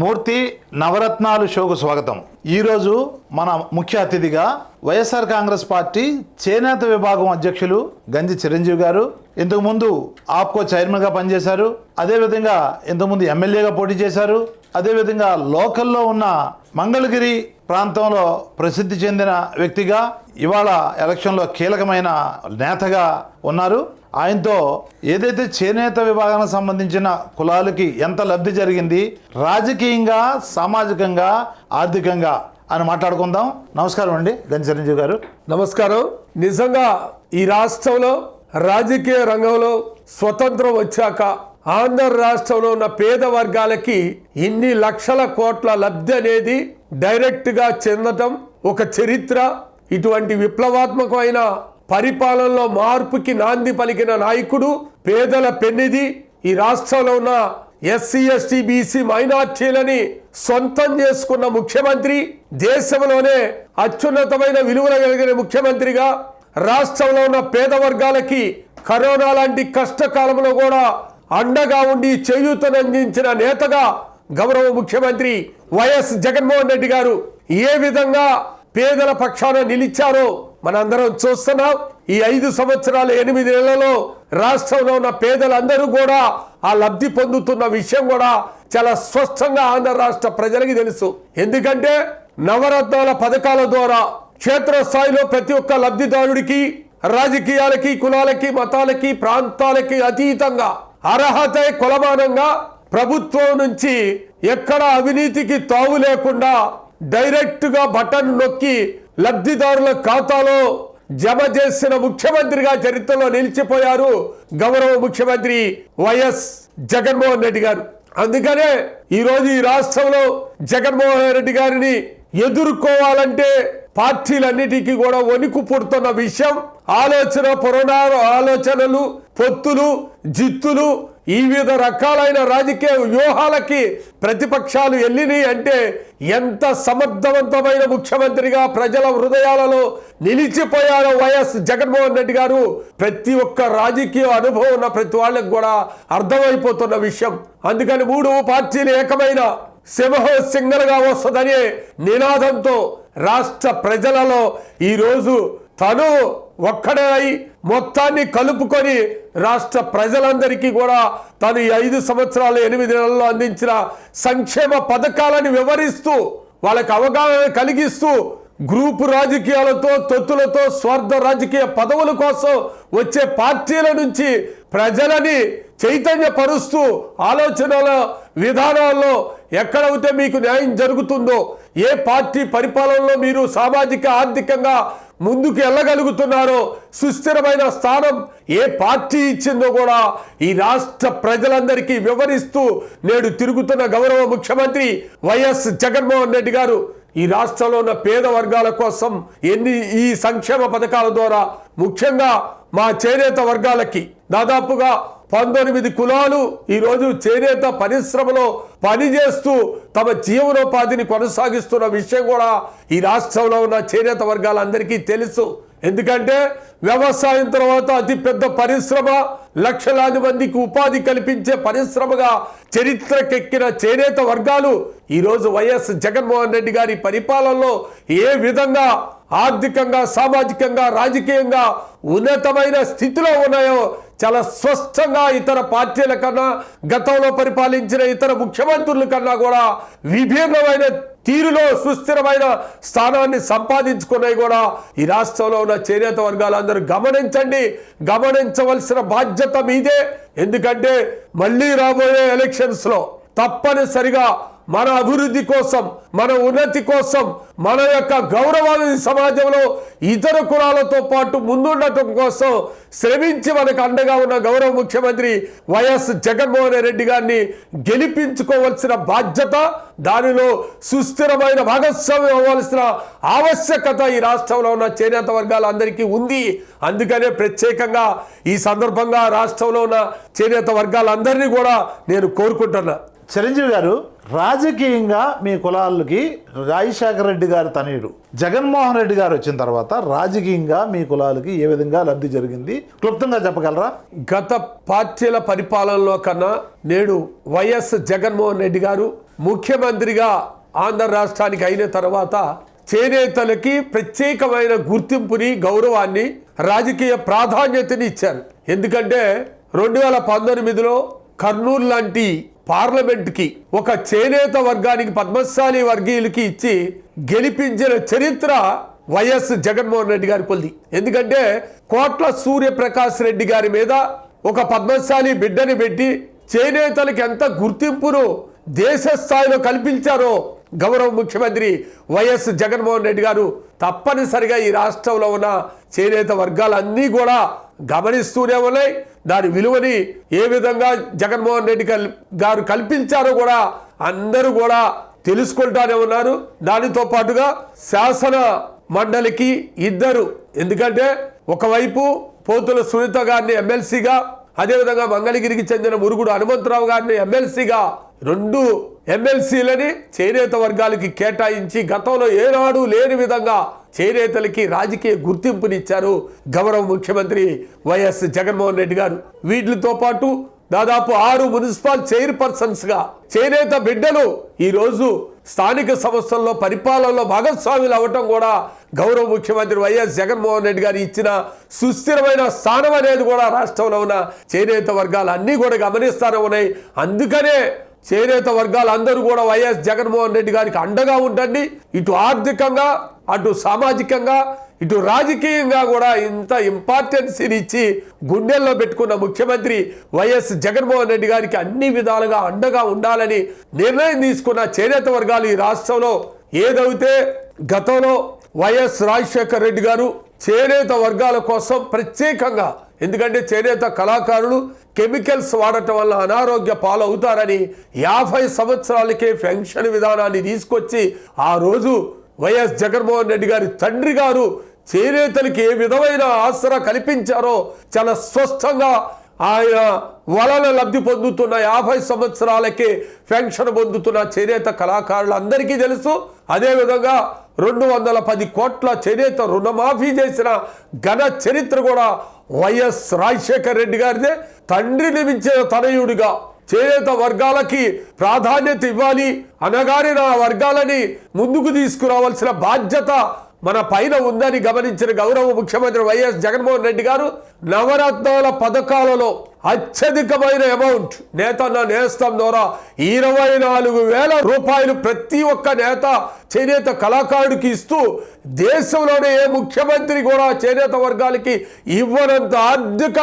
మూర్తి నవరత్నాలు షోకు స్వాగతం. ఈరోజు మన ముఖ్య అతిథిగా వైఎస్ఆర్ కాంగ్రెస్ పార్టీ చేనేత విభాగం అధ్యక్షులు గంజి చిరంజీవి గారు ఇంతకుముందు ఆప్కో చైర్మన్గా పనిచేశారు అదేవిధంగా ఇంతకుముందు ఎమ్మెల్యేగా పోటీ చేశారు అదేవిధంగా లోకల్లో ఉన్న మంగళగిరి ప్రాంతంలో ప్రసిద్ధి చెందిన వ్యక్తిగా ఇవాళ ఎలక్షన్లో కీలకమైన నేతగా ఉన్నారు. ఆయనతో ఏదైతే చేనేత విభాగానికి సంబంధించిన కులాలకి ఎంత లబ్ధి జరిగింది రాజకీయంగా సామాజికంగా ఆర్థికంగా అని మాట్లాడుకుందాం. నమస్కారం అండి గంజి చిరంజీవి గారు. నమస్కారం. నిజంగా ఈ రాష్ట్రంలో రాజకీయ రంగంలో స్వతంత్రం వచ్చాక ఆంధ్ర రాష్ట్రంలో ఉన్న పేద వర్గాలకి ఇన్ని లక్షల కోట్ల లబ్ధి అనేది డైరెక్ట్గా చెందటం ఒక చరిత్ర. ఇటువంటి విప్లవాత్మకమైన పరిపాలనలో మార్పుకి నాంది పలికిన నాయకుడు పేదల పెన్నిది ఈ రాష్ట్రంలో ఉన్న ఎస్సీ ఎస్టీ బీసీ మైనార్టీలని సొంతం చేసుకున్న ముఖ్యమంత్రి దేశంలోనే అత్యున్నతమైన విలువలు కలిగిన ముఖ్యమంత్రిగా రాష్ట్రంలో ఉన్న పేద వర్గాలకి కరోనా లాంటి కష్టకాలంలో కూడా అండగా ఉండి చేయూతనందించిన నేతగా గౌరవ ముఖ్యమంత్రి వైఎస్ జగన్మోహన్ రెడ్డి గారు ఏ విధంగా పేదల పక్షాన నిలిచారో మనందరం చూస్తున్నాం. ఈ ఐదు సంవత్సరాలు ఎనిమిది నెలలలో రాష్ట్రంలో ఉన్న పేదలందరూ కూడా ఆ లబ్ధి పొందుతున్న విషయం కూడా చాలా స్పష్టంగా ఆంధ్ర రాష్ట్ర ప్రజలకి తెలుసు. ఎందుకంటే నవరత్నాల పథకాల ద్వారా క్షేత్రస్థాయిలో ప్రతి ఒక్క లబ్ధిదారుడికి రాజకీయాలకి కులాలకి మతాలకి ప్రాంతాలకి అతీతంగా అర్హత కొలమానంగా ప్రభుత్వం నుంచి ఎక్కడ అవినీతికి తావు లేకుండా డైరెక్ట్గా బటన్ నొక్కి లబ్ధిదారుల ఖాతాలో జమ చేసిన ముఖ్యమంత్రిగా చరిత్రలో నిలిచిపోయారు గౌరవ ముఖ్యమంత్రి వైఎస్ జగన్మోహన్ రెడ్డి గారు. అందుకనే ఈరోజు ఈ రాష్ట్రంలో జగన్మోహన్ రెడ్డి గారిని ఎదుర్కోవాలంటే పార్టీలన్నిటికీ కూడా వణుకు పుడుతున్న విషయం ఆలోచన పురాణ ఆలోచనలు పొత్తులు జిత్తులు ఈ వివిధ రకాలైన రాజకీయ వ్యూహాలకి ప్రతిపక్షాలు వెళ్ళినాయి అంటే ఎంత సమర్థవంతమైన ముఖ్యమంత్రిగా ప్రజల హృదయాలలో నిలిచిపోయారో వైఎస్ జగన్మోహన్ రెడ్డి గారు ప్రతి ఒక్క రాజకీయ అనుభవం ఉన్న ప్రతి వాళ్ళకి కూడా అర్థమైపోతున్న విషయం. అందుకని మూడు పార్టీలు ఏకమైన సింహం సింగల్గా వస్తుందనే నినాదంతో రాష్ట్ర ప్రజలలో ఈరోజు తను ఒక్కడే అయి మొత్తాన్ని కలుపుకొని రాష్ట్ర ప్రజలందరికీ కూడా తను ఈ ఐదు సంవత్సరాలు ఎనిమిది నెలల్లో అందించిన సంక్షేమ పథకాలను వివరిస్తూ వాళ్ళకి అవగాహన కలిగిస్తూ గ్రూపు రాజకీయాలతో తొత్తులతో స్వార్థ రాజకీయ పదవుల కోసం వచ్చే పార్టీల నుంచి ప్రజలని చైతన్యపరుస్తూ ఆలోచనల విధానాల్లో ఎక్కడైతే మీకు న్యాయం జరుగుతుందో ఏ పార్టీ పరిపాలనలో మీరు సామాజిక ఆర్థికంగా ముందుకు వెళ్ళగలుగుతున్నారో సుస్థిరమైన స్థానం ఏ పార్టీ ఇచ్చిందో కూడా ఈ రాష్ట్ర ప్రజలందరికీ వివరిస్తూ నేడు తిరుగుతున్న గౌరవ ముఖ్యమంత్రి వైఎస్ జగన్మోహన్ రెడ్డి గారు ఈ రాష్ట్రంలో ఉన్న పేద వర్గాల కోసం ఎన్ని ఈ సంక్షేమ పథకాల ద్వారా ముఖ్యంగా మా చేనేత వర్గాలకి దాదాపుగా పంతొమ్మిది కులాలు ఈరోజు చేనేత పరిశ్రమలో పనిచేస్తూ తమ జీవనోపాధిని కొనసాగిస్తున్న విషయం కూడా ఈ రాష్ట్రంలో ఉన్న చేనేత వర్గాలందరికీ తెలుసు. ఎందుకంటే వ్యవసాయం తర్వాత అతిపెద్ద పరిశ్రమ లక్షలాది మందికి ఉపాధి కల్పించే పరిశ్రమగా చరిత్రకెక్కిన చేనేత వర్గాలు ఈరోజు వైఎస్ జగన్మోహన్ రెడ్డి గారి పరిపాలనలో ఏ విధంగా ఆర్థికంగా సామాజికంగా రాజకీయంగా ఉన్నతమైన స్థితిలో ఉన్నాయో చాలా స్పష్టంగా ఇతర పార్టీల కన్నా గతంలో పరిపాలించిన ఇతర ముఖ్యమంత్రుల కన్నా కూడా విభిన్నమైన తీరులో సుస్థిరమైన స్థానాన్ని సంపాదించుకున్నాయి కూడా ఈ రాష్ట్రంలో ఉన్న చేనేత వర్గాలందరూ గమనించండి. గమనించవలసిన బాధ్యత మీదే. ఎందుకంటే మళ్ళీ రాబోయే ఎలక్షన్స్లో తప్పనిసరిగా మన అభివృద్ధి కోసం మన ఉన్నతి కోసం మన యొక్క గౌరవాన్ని సమాజంలో ఇతర కులాలతో పాటు ముందుండటం కోసం శ్రమించి మనకు అండగా ఉన్న గౌరవ ముఖ్యమంత్రి వైఎస్ జగన్మోహన్ రెడ్డి గారిని గెలిపించుకోవాల్సిన బాధ్యత దానిలో సుస్థిరమైన భాగస్వామ్యం అవ్వాల్సిన ఆవశ్యకత ఈ రాష్ట్రంలో ఉన్న చేనేత వర్గాలందరికీ ఉంది. అందుకనే ప్రత్యేకంగా ఈ సందర్భంగా రాష్ట్రంలో ఉన్న చేనేత వర్గాలందరినీ కూడా నేను కోరుకుంటున్నా. చిరంజీవి గారు రాజకీయంగా మీ కులాలకి రాజశేఖర రెడ్డి గారు తనయుడు. జగన్మోహన్ రెడ్డి గారు వచ్చిన తర్వాత రాజకీయంగా మీ కులాలకి ఏ విధంగా లబ్ధి జరిగింది? క్లుప్తంగా చెప్పగలరా? గత పార్టీల పరిపాలనలో కన్నా నేడు వైఎస్ జగన్మోహన్ రెడ్డి గారు ముఖ్యమంత్రిగా ఆంధ్ర రాష్ట్రానికి అయిన తర్వాత చేనేతలకి ప్రత్యేకమైన గుర్తింపుని గౌరవాన్ని రాజకీయ ప్రాధాన్యతని ఇచ్చారు. ఎందుకంటే రెండు వేల పంతొమ్మిదిలో కర్నూలు లాంటి పార్లమెంట్కి ఒక చేనేత వర్గానికి పద్మశాలి వర్గీయులకి ఇచ్చి గెలిపించిన చరిత్ర వైఎస్ జగన్మోహన్ రెడ్డి గారి పొంది ఎందుకంటే కోట్ల సూర్యప్రకాష్ రెడ్డి గారి మీద ఒక పద్మశాలి బిడ్డని పెట్టి చేనేతలకు ఎంత గుర్తింపును దేశ స్థాయిలో కల్పించారో గౌరవ ముఖ్యమంత్రి వైఎస్ జగన్మోహన్ రెడ్డి గారు తప్పనిసరిగా ఈ రాష్ట్రంలో ఉన్న చేనేత వర్గాలన్నీ కూడా గమనిస్తూనే ఉన్నాయి. దాని విలువని ఏ విధంగా జగన్మోహన్ రెడ్డి కల్- గారు కల్పించారో కూడా అందరూ కూడా తెలుసుకుంటానే ఉన్నారు. దానితో పాటుగా శాసన మండలికి ఇద్దరు. ఎందుకంటే ఒకవైపు పోతుల సునీత గారిని ఎమ్మెల్సీగా అదేవిధంగా మంగళగిరికి చెందిన మురుగుడు హనుమంతరావు గారిని ఎమ్మెల్సీగా రెండు ఎమ్మెల్సీలని చేనేత వర్గాలకి కేటాయించి గతంలో ఏనాడు లేని విధంగా చేనేతలకి రాజకీయ గుర్తింపునిచ్చారు గౌరవ ముఖ్యమంత్రి వైఎస్ జగన్మోహన్ రెడ్డి గారు. వీటితో పాటు దాదాపు ఆరు మున్సిపల్ చైర్పర్సన్స్గా చేనేత బిడ్డలు ఈరోజు స్థానిక సంస్థల్లో పరిపాలనలో భాగస్వాములు అవ్వటం కూడా గౌరవ ముఖ్యమంత్రి వైఎస్ జగన్మోహన్ రెడ్డి గారు ఇచ్చిన సుస్థిరమైన స్థానం అనేది కూడా రాష్ట్రంలో ఉన్న చేనేత వర్గాలు అన్నీ కూడా గమనిస్తానే ఉన్నాయి. అందుకనే చేనేత వర్గాలు అందరూ కూడా వైఎస్ జగన్మోహన్ రెడ్డి గారికి అండగా ఉండండి. ఇటు ఆర్థికంగా అటు సామాజికంగా ఇటు రాజకీయంగా కూడా ఇంత ఇంపార్టెన్సీని ఇచ్చి గుండెల్లో పెట్టుకున్న ముఖ్యమంత్రి వైఎస్ జగన్మోహన్ రెడ్డి గారికి అన్ని విధాలుగా అండగా ఉండాలని నిర్ణయం తీసుకున్న చేనేత వర్గాలు ఈ రాష్ట్రంలో ఏదైతే గతంలో వైఎస్ రాజశేఖర రెడ్డి గారు చేనేత వర్గాల కోసం ప్రత్యేకంగా ఎందుకంటే చేనేత కళాకారులు కెమికల్స్ వాడటం వల్ల అనారోగ్య పాలవుతారని యాభై సంవత్సరాలకే పెన్షన్ విధానాన్ని తీసుకొచ్చి ఆ రోజు వైఎస్ జగన్మోహన్ రెడ్డి గారి తండ్రి గారు చేనేతలకి ఏ విధమైన ఆసరా కల్పించారో చాలా స్పష్టంగా ఆయన వలన లబ్ధి పొందుతున్న యాభై సంవత్సరాలకే పెన్షన్ పొందుతున్న చేనేత కళాకారులందరికీ తెలుసు. అదేవిధంగా రెండు వందల పది కోట్ల చేనేత రుణమాఫీ చేసిన ఘన చరిత్ర కూడా వైఎస్ రాజశేఖర్ రెడ్డి గారిదే. తండ్రిని మించిన తనయుడిగా చేనేత వర్గాలకి ప్రాధాన్యత ఇవ్వాలి అనగానే నా వర్గాలని ముందుకు తీసుకురావాల్సిన బాధ్యత మన పైన ఉందని గమనించిన గౌరవ ముఖ్యమంత్రి వైఎస్ జగన్మోహన్ రెడ్డి గారు నవరత్నాల పథకాలలో అత్యధికమైన అమౌంట్ నేతన్న నేస్తం ద్వారా ఇరవై నాలుగు వేల రూపాయలు ప్రతి ఒక్క నేత చేనేత కళాకారుడికి ఇస్తూ దేశంలోనే ఏ ముఖ్యమంత్రి కూడా చేనేత వర్గాలకి ఇవ్వనంత ఆర్థిక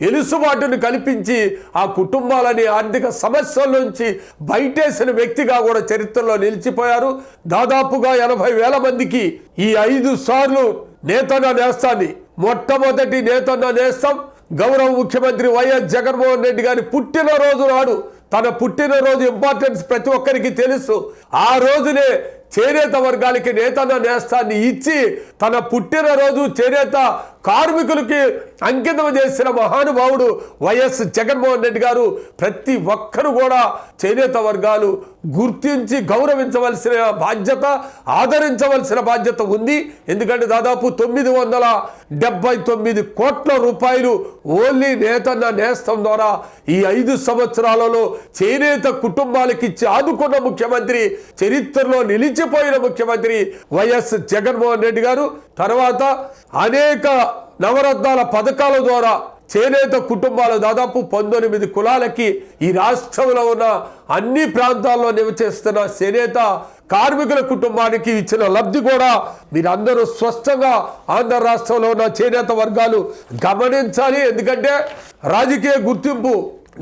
ఎలుసుబాటును కల్పించి ఆ కుటుంబాలని ఆర్థిక సమస్యల నుంచి బయటేసిన వ్యక్తిగా కూడా చరిత్రలో నిలిచిపోయారు. దాదాపుగా ఎనభై వేల మందికి ఈ ఐదు సార్లు నేతన్న నేస్తాన్ని మొట్టమొదటి నేతన్న నేస్తం గౌరవ ముఖ్యమంత్రి వైఎస్ జగన్మోహన్ రెడ్డి గారి పుట్టినరోజు నాడు తన పుట్టినరోజు ఇంపార్టెన్స్ ప్రతి ఒక్కరికి తెలుసు. ఆ రోజునే చేనేత వర్గాలకి నేతన్న నేస్తాన్ని ఇచ్చి తన పుట్టినరోజు చేనేత కార్మికులకి అంకితం చేసిన మహానుభావుడు వైఎస్ జగన్మోహన్ రెడ్డి గారు ప్రతి ఒక్కరు కూడా చేనేత వర్గాలు గుర్తించి గౌరవించవలసిన బాధ్యత ఆదరించవలసిన బాధ్యత ఉంది. ఎందుకంటే దాదాపు తొమ్మిది వందల డెబ్బై తొమ్మిది కోట్ల రూపాయలు ఓన్లీ నేతన్న నేస్తం ద్వారా ఈ ఐదు సంవత్సరాలలో చేనేత కుటుంబాలకి ఇచ్చి ఆదుకున్న ముఖ్యమంత్రి చరిత్రలో నిలిచిపోయిన ముఖ్యమంత్రి వైఎస్ జగన్మోహన్ రెడ్డి గారు తర్వాత అనేక నవరత్నాల పథకాల ద్వారా చేనేత కుటుంబాలు దాదాపు పంతొమ్మిది కులాలకి ఈ రాష్ట్రంలో ఉన్న అన్ని ప్రాంతాల్లో నివసిస్తున్న చేనేత కార్మికుల కుటుంబానికి ఇచ్చిన లబ్ధి కూడా మీరందరూ స్పష్టంగా ఆంధ్ర రాష్ట్రంలో ఉన్న చేనేత వర్గాలు గమనించాలి. ఎందుకంటే రాజకీయ గుర్తింపు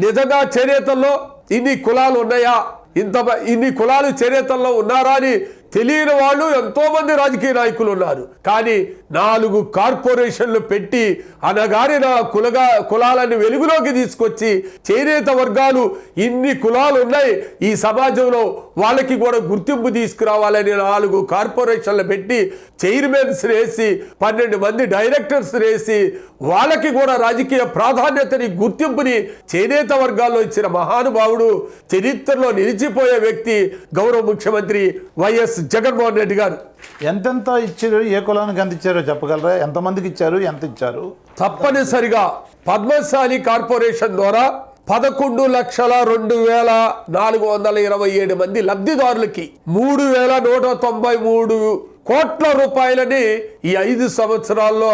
నిజంగా చేనేతల్లో ఇన్ని కులాలు ఉన్నాయా? ఇంత ఇన్ని కులాలు చేనేతల్లో ఉన్నారా అని తెలియని వాళ్ళు ఎంతోమంది రాజకీయ నాయకులు ఉన్నారు. కానీ నాలుగు కార్పొరేషన్లు పెట్టి అనగారిన కులగా కులాలని వెలుగులోకి తీసుకొచ్చి చేనేత వర్గాలు ఇన్ని కులాలు ఉన్నాయి ఈ సమాజంలో వాళ్ళకి కూడా గుర్తింపు తీసుకురావాలని నాలుగు కార్పొరేషన్లు పెట్టి చైర్మన్స్ వేసి పన్నెండు మంది డైరెక్టర్స్ వేసి వాళ్ళకి కూడా రాజకీయ ప్రాధాన్యతని గుర్తింపుని చేనేత వర్గాల్లో ఇచ్చిన మహానుభావుడు చరిత్రలో నిలిచిపోయే వ్యక్తి గౌరవ ముఖ్యమంత్రి వైఎస్ జగన్మోహన్ రెడ్డి గారు. ఎంతెంత ఇచ్చారు ఏ కులానికి ఎంత ఇచ్చారో చెప్పగలరా? ఎంతమందికి ఇచ్చారు ఎంత ఇచ్చారు? తప్పనిసరిగా పద్మశాలి కార్పొరేషన్ ద్వారా పదకొండు లక్షల రెండు వేల నాలుగు వందల ఇరవై ఏడు మంది లబ్ధిదారులకి మూడు వేల నూట తొంభై మూడు కోట్ల రూపాయలని ఈ ఐదు సంవత్సరాల్లో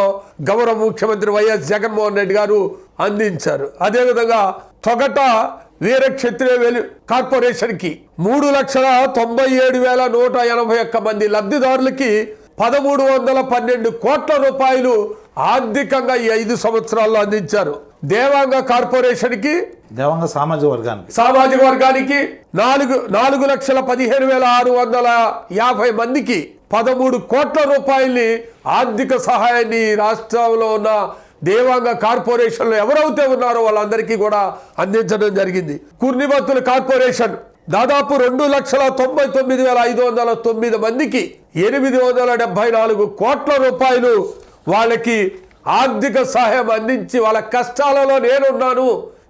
గౌరవ ముఖ్యమంత్రి వైఎస్ జగన్మోహన్ రెడ్డి గారు అందించారు. అదేవిధంగా తొగట వీర క్షత్రియ వెలు కార్పొరేషన్కి మూడు లక్షల తొంభై ఏడు వేల నూట ఎనభై ఒక్క మంది లబ్ధిదారులకి పదమూడు వందల పన్నెండు కోట్ల రూపాయలు ఆర్థికంగా ఈ ఐదు సంవత్సరాల్లో అందించారు. దేవాంగ కార్పొరేషన్కి దేవంగ సామాజిక వర్గానికి. సామాజిక వర్గానికి నాలుగు నాలుగు లక్షల పదిహేను వేల ఆరు వందల యాభై మందికి పదమూడు కోట్ల రూపాయల్ని ఆర్థిక సహాయాన్ని రాష్ట్రంలో ఉన్న దేవాంగ కార్పొరేషన్లో ఎవరైతే ఉన్నారో వాళ్ళందరికీ కూడా అందించడం జరిగింది. కుర్నిబత్తుల కార్పొరేషన్ దాదాపు రెండు లక్షల తొంభై తొమ్మిది వేల ఐదు వందల తొమ్మిది మందికి ఎనిమిది వందల డెబ్బై నాలుగు కోట్ల రూపాయలు వాళ్ళకి ఆర్థిక సహాయం అందించి వాళ్ళ కష్టాలలో నేనున్నాను.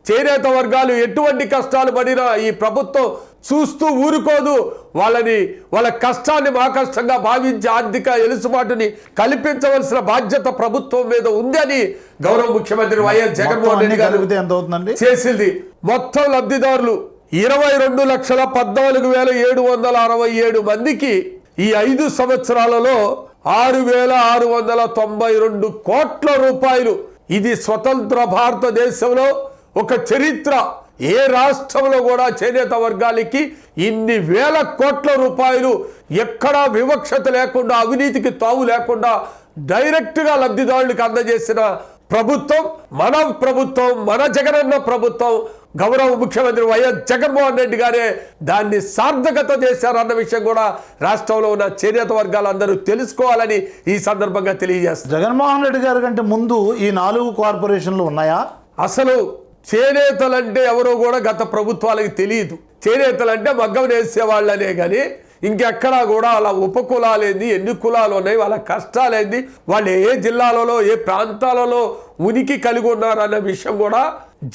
చేనేత వర్గాలు ఎటువంటి కష్టాలు పడినా ఈ ప్రభుత్వం చూస్తూ ఊరుకోదు. వాళ్ళని వాళ్ళ కష్టాన్ని మా కష్టంగా భావించి ఆర్థిక ఎలుసుబాటుని కల్పించవలసిన బాధ్యత ప్రభుత్వం మీద ఉందని గౌరవ ముఖ్యమంత్రి వైఎస్ జగన్మోహన్ రెడ్డి గారు చేసింది. మొత్తం లబ్ధిదారులు ఇరవై రెండు లక్షల పద్నాలుగు వేల ఏడు వందల అరవై ఏడు మందికి ఈ ఐదు సంవత్సరాలలో ఆరు వేల ఆరు వందల తొంభై రెండు కోట్ల రూపాయలు. ఇది స్వతంత్ర భారతదేశంలో ఒక చరిత్ర. ఏ రాష్ట్రంలో కూడా చేనేత వర్గాలకి ఇన్ని వేల కోట్ల రూపాయలు ఎక్కడా వివక్షత లేకుండా అవినీతికి తావు లేకుండా డైరెక్ట్గా లబ్ధిదారులకు అందజేసిన ప్రభుత్వం మన ప్రభుత్వం మన జగనన్న ప్రభుత్వం గౌరవ ముఖ్యమంత్రి వైఎస్ జగన్మోహన్ రెడ్డి గారే దాన్ని సార్థకత చేశారన్న విషయం కూడా రాష్ట్రంలో ఉన్న చేనేత వర్గాలందరూ తెలుసుకోవాలని ఈ సందర్భంగా తెలియజేస్తారు జగన్మోహన్ రెడ్డి గారి కంటే ముందు ఈ నాలుగు కార్పొరేషన్లు ఉన్నాయా? అసలు చేనేతలంటే ఎవరో కూడా గత ప్రభుత్వాలకు తెలియదు. చేనేతలంటే మగ్గం వేసే వాళ్ళనే కానీ ఇంకెక్కడా కూడా అలా ఉపకులాలేంది ఎన్ని కులాలు ఉన్నాయి వాళ్ళ కష్టాలేంది వాళ్ళు ఏ జిల్లాలలో ఏ ప్రాంతాలలో ఉనికి కలిగి ఉన్నారన్న విషయం కూడా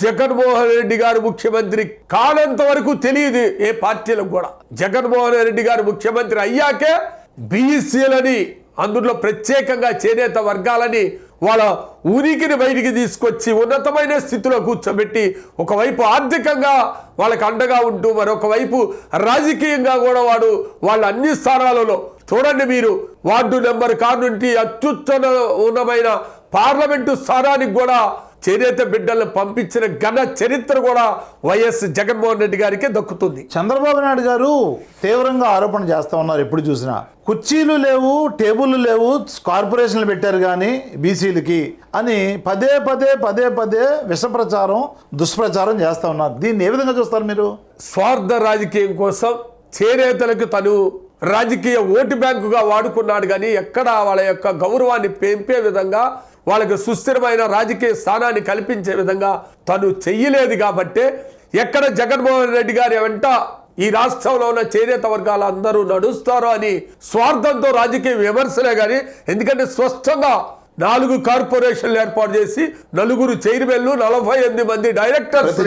జగన్మోహన్ రెడ్డి గారు ముఖ్యమంత్రి కానంత వరకు తెలియదు ఏ పార్టీలకు కూడా. జగన్మోహన్ రెడ్డి గారు ముఖ్యమంత్రి అయ్యాకే బీఎస్సీలని అందులో ప్రత్యేకంగా చేనేత వర్గాలని వాళ్ళ ఉనికిని బయటికి తీసుకొచ్చి ఉన్నతమైన స్థితిలో కూర్చోబెట్టి ఒకవైపు ఆర్థికంగా వాళ్ళకి అండగా ఉంటూ మరొక వైపు రాజకీయంగా కూడా వాడు వాళ్ళ అన్ని స్థానాలలో చూడండి మీరు వార్డు నెంబర్ కారు నుండి అత్యుత్తమ ఉన్నమైన పార్లమెంటు స్థానానికి కూడా చేనేత బిడ్డలను పంపించిన ఘన చరిత్ర కూడా వైఎస్ జగన్మోహన్ రెడ్డి గారికే దక్కుతుంది. చంద్రబాబు నాయుడు గారు తీవ్రంగా ఆరోపణ చేస్తూ ఉన్నారు ఎప్పుడు చూసినా. కుర్చీలు లేవు టేబుల్ లేవు కార్పొరేషన్లు పెట్టారు కానీ బీసీలకి అని పదే పదే పదే పదే విష ప్రచారం దుష్ప్రచారం చేస్తూ ఉన్నారు. దీన్ని ఏ విధంగా చూస్తారు మీరు? స్వార్థ రాజకీయం కోసం చేనేతలకు తను రాజకీయ ఓటు బ్యాంకుగా వాడుకున్నాడు కానీ ఎక్కడ వాళ్ళ యొక్క గౌరవాన్ని పెంపే విధంగా వాళ్ళకి సుస్థిరమైన రాజకీయ స్థానాన్ని కల్పించే విధంగా తను చెయ్యలేదు కాబట్టే ఎక్కడ జగన్మోహన్ రెడ్డి గారి వెంట ఈ రాష్ట్రంలో ఉన్న చేనేత వర్గాలు అందరూ నడుస్తారో అని స్వార్థంతో రాజకీయ విమర్శలే కానీ ఎందుకంటే స్పష్టంగా నాలుగు కార్పొరేషన్లు ఏర్పాటు చేసి నలుగురు చైర్మన్లు నలభై ఎనిమిది మంది డైరెక్టర్స్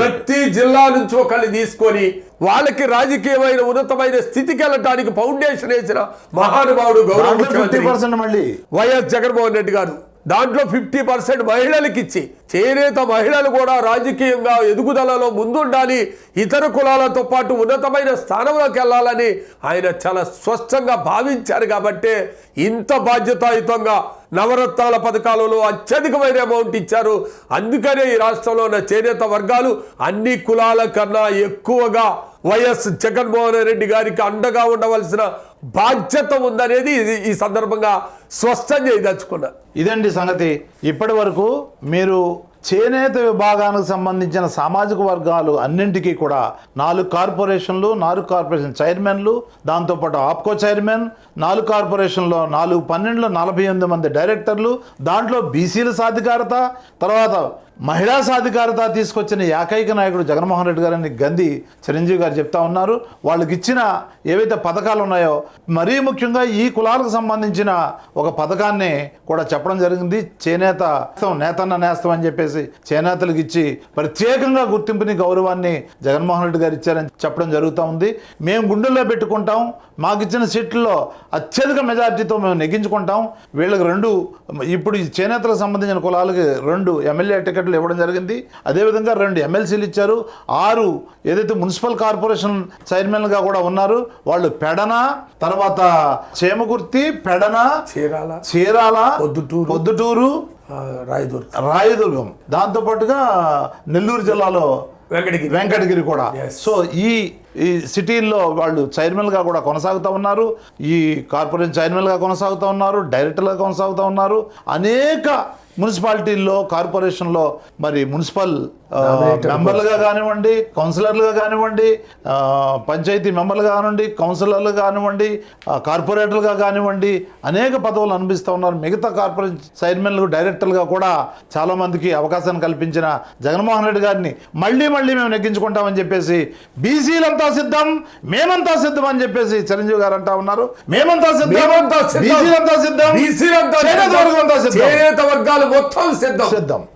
ప్రతి జిల్లా నుంచి ఒకరిని తీసుకొని వాళ్ళకి రాజకీయమైన ఉన్నతమైన స్థితికి వెళ్ళటానికి ఫౌండేషన్ వేసిన మహానుభావుడు గౌరవ ముఖ్యమంత్రి వైఎస్ జగన్మోహన్ రెడ్డి గారు. దాంట్లో ఫిఫ్టీ పర్సెంట్ మహిళలకు ఇచ్చి చేనేత మహిళలు కూడా రాజకీయంగా ఎదుగుదలలో ముందుండాలి ఇతర కులాలతో పాటు ఉన్నతమైన స్థానంలోకి వెళ్ళాలని ఆయన చాలా స్పష్టంగా భావించారు కాబట్టి ఇంత బాధ్యతాయుతంగా నవరత్నాల పథకాలలో అత్యధికమైన అమౌంట్ ఇచ్చారు. అందుకనే ఈ రాష్ట్రంలో ఉన్న చేనేత వర్గాలు అన్ని కులాల కన్నా ఎక్కువగా వైఎస్ జగన్మోహన్ రెడ్డి గారికి అండగా ఉండవలసిన బాధ్యత ఉందనేది ఇది- ఈ సందర్భంగా స్పష్టం చేయదలుచుకున్నా ఇదండి సంగతి. ఇప్పటి వరకు మీరు చేనేత విభాగానికి సంబంధించిన సామాజిక వర్గాలు అన్నింటికీ కూడా నాలుగు కార్పొరేషన్లు నాలుగు కార్పొరేషన్ చైర్మన్లు దాంతోపాటు ఆప్కో చైర్మన్ నాలుగు కార్పొరేషన్లో నాలుగు పన్నెండులో నలభై ఎనిమిది మంది డైరెక్టర్లు దాంట్లో బీసీల సాధికారత తర్వాత మహిళా సాధికారత తీసుకొచ్చిన ఏకైక నాయకుడు జగన్మోహన్ రెడ్డి గారని గంధి చిరంజీవి గారు చెప్తా ఉన్నారు. వాళ్ళకి ఇచ్చిన ఏవైతే పథకాలు ఉన్నాయో మరీ ముఖ్యంగా ఈ కులాలకు సంబంధించిన ఒక పథకాన్ని కూడా చెప్పడం జరిగింది. చేనేత నేతన్న నేస్తం అని చెప్పేసి చేనేతలకు ఇచ్చి ప్రత్యేకంగా గుర్తింపుని గౌరవాన్ని జగన్మోహన్ రెడ్డి గారు ఇచ్చారని చెప్పడం జరుగుతూ ఉంది. మేము గుండెల్లో పెట్టుకుంటాం. మాకు ఇచ్చిన సీట్లలో అత్యధిక మెజార్టీతో మేము నెగ్గించుకుంటాం. వీళ్ళకి రెండు ఇప్పుడు ఈ చేనేతలకు సంబంధించిన కులాలకి రెండు ఎమ్మెల్యే టికెట్ కార్పొరేట్లు ఇవ్వడం జరిగింది. అదేవిధంగా రెండు ఎమ్మెల్సీలు ఇచ్చారు. ఆరు ఏదైతే మున్సిపల్ కార్పొరేషన్ చైర్మన్గా కూడా ఉన్నారు వాళ్ళు పెడన తర్వాత చేమకుర్తి పెడన చీరాల చీరాల పొద్దుటూరు. పొద్దుటూరు రాయదుర్గం. రాయదుర్గం. దాంతోపాటుగా నెల్లూరు జిల్లాలో వెంకటగిరి. వెంకటగిరి కూడా. సో ఈ ఈ సిటీల్లో వాళ్ళు చైర్మన్గా కూడా కొనసాగుతూ ఉన్నారు. ఈ కార్పొరేషన్ చైర్మన్గా కొనసాగుతూ ఉన్నారు డైరెక్టర్గా కొనసాగుతూ ఉన్నారు. అనేక మున్సిపాలిటీల్లో కార్పొరేషన్లో మరి మున్సిపల్ మెంబర్లుగా కానివ్వండి కౌన్సిలర్లుగా కానివ్వండి పంచాయతీ మెంబర్లుగా కానివ్వండి కౌన్సిలర్లు కానివ్వండి కార్పొరేటర్లుగా కానివ్వండి అనేక పదవులు అనిపిస్తూ ఉన్నారు. మిగతా కార్పొరేషన్ చైర్మన్లు డైరెక్టర్లుగా కూడా చాలా మందికి అవకాశాన్ని కల్పించిన జగన్మోహన్ రెడ్డి గారిని మళ్ళీ మళ్ళీ మేము నెగ్గించుకుంటామని చెప్పేసి బీసీలంతా సిద్ధం మేమంతా సిద్ధం అని చెప్పేసి చిరంజీవి గారు అంటా ఉన్నారు. మేమంతా సిద్ధం సిద్ధం. బీసీలంతా చేనేత వర్గాలు మొత్తం సిద్ధం సిద్ధం